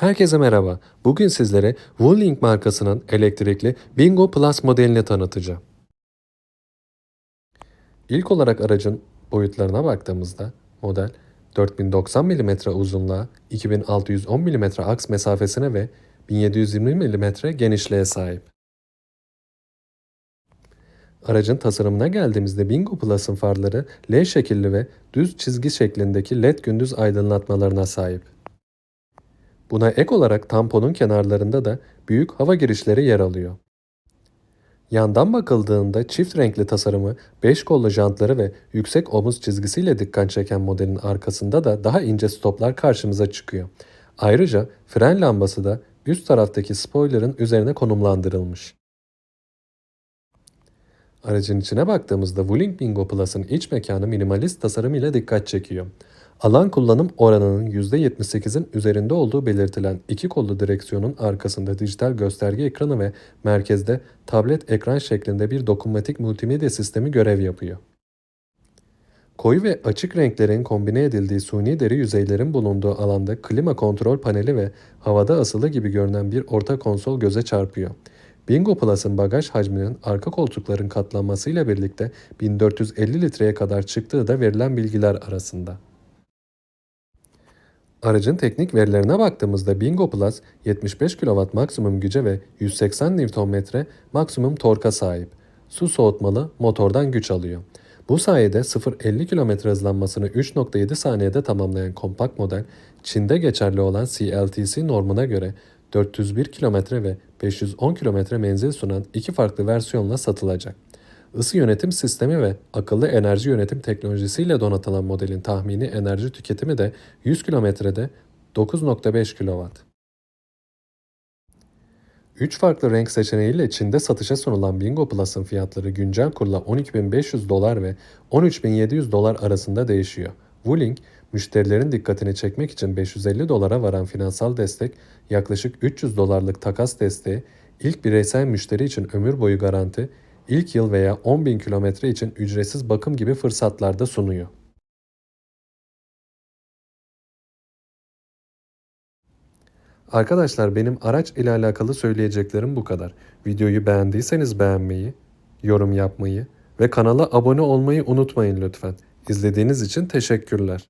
Herkese merhaba. Bugün sizlere Wuling markasının elektrikli Bingo Plus modelini tanıtacağım. İlk olarak aracın boyutlarına baktığımızda model 4090 mm uzunluğa, 2610 mm aks mesafesine ve 1720 mm genişliğe sahip. Aracın tasarımına geldiğimizde Bingo Plus'ın farları L şekilli ve düz çizgi şeklindeki LED gündüz aydınlatmalarına sahip. Buna ek olarak tamponun kenarlarında da büyük hava girişleri yer alıyor. Yandan bakıldığında çift renkli tasarımı, 5 kollu jantları ve yüksek omuz çizgisiyle dikkat çeken modelin arkasında da daha ince stoplar karşımıza çıkıyor. Ayrıca fren lambası da üst taraftaki spoilerın üzerine konumlandırılmış. Aracın içine baktığımızda Wuling Bingo Plus'ın iç mekanı minimalist tasarım ile dikkat çekiyor. Alan kullanım oranının %78'in üzerinde olduğu belirtilen iki kollu direksiyonun arkasında dijital gösterge ekranı ve merkezde tablet ekran şeklinde bir dokunmatik multimedya sistemi görev yapıyor. Koyu ve açık renklerin kombine edildiği suni deri yüzeylerin bulunduğu alanda klima kontrol paneli ve havada asılı gibi görünen bir orta konsol göze çarpıyor. Bingo Plus'ın bagaj hacminin arka koltukların katlanmasıyla birlikte 1450 litreye kadar çıktığı da verilen bilgiler arasında. Aracın teknik verilerine baktığımızda Bingo Plus 75 kW maksimum güce ve 180 Nm maksimum torka sahip. Su soğutmalı motordan güç alıyor. Bu sayede 0-50 km hızlanmasını 3.7 saniyede tamamlayan kompakt model, Çin'de geçerli olan CLTC normuna göre 401 km ve 510 km menzil sunan iki farklı versiyonla satılacak. Isı yönetim sistemi ve akıllı enerji yönetim teknolojisiyle donatılan modelin tahmini enerji tüketimi de 100 kilometrede 9.5 kW. 3 farklı renk seçeneğiyle Çin'de satışa sunulan Bingo Plus'ın fiyatları güncel kurla 12.500 dolar ve 13.700 dolar arasında değişiyor. Wuling, müşterilerin dikkatini çekmek için 550 dolara varan finansal destek, yaklaşık 300 dolarlık takas desteği, ilk bireysel müşteri için ömür boyu garanti, ilk yıl veya 10.000 kilometre için ücretsiz bakım gibi fırsatlar da sunuyor. Arkadaşlar benim araç ile alakalı söyleyeceklerim bu kadar. Videoyu beğendiyseniz beğenmeyi, yorum yapmayı ve kanala abone olmayı unutmayın lütfen. İzlediğiniz için teşekkürler.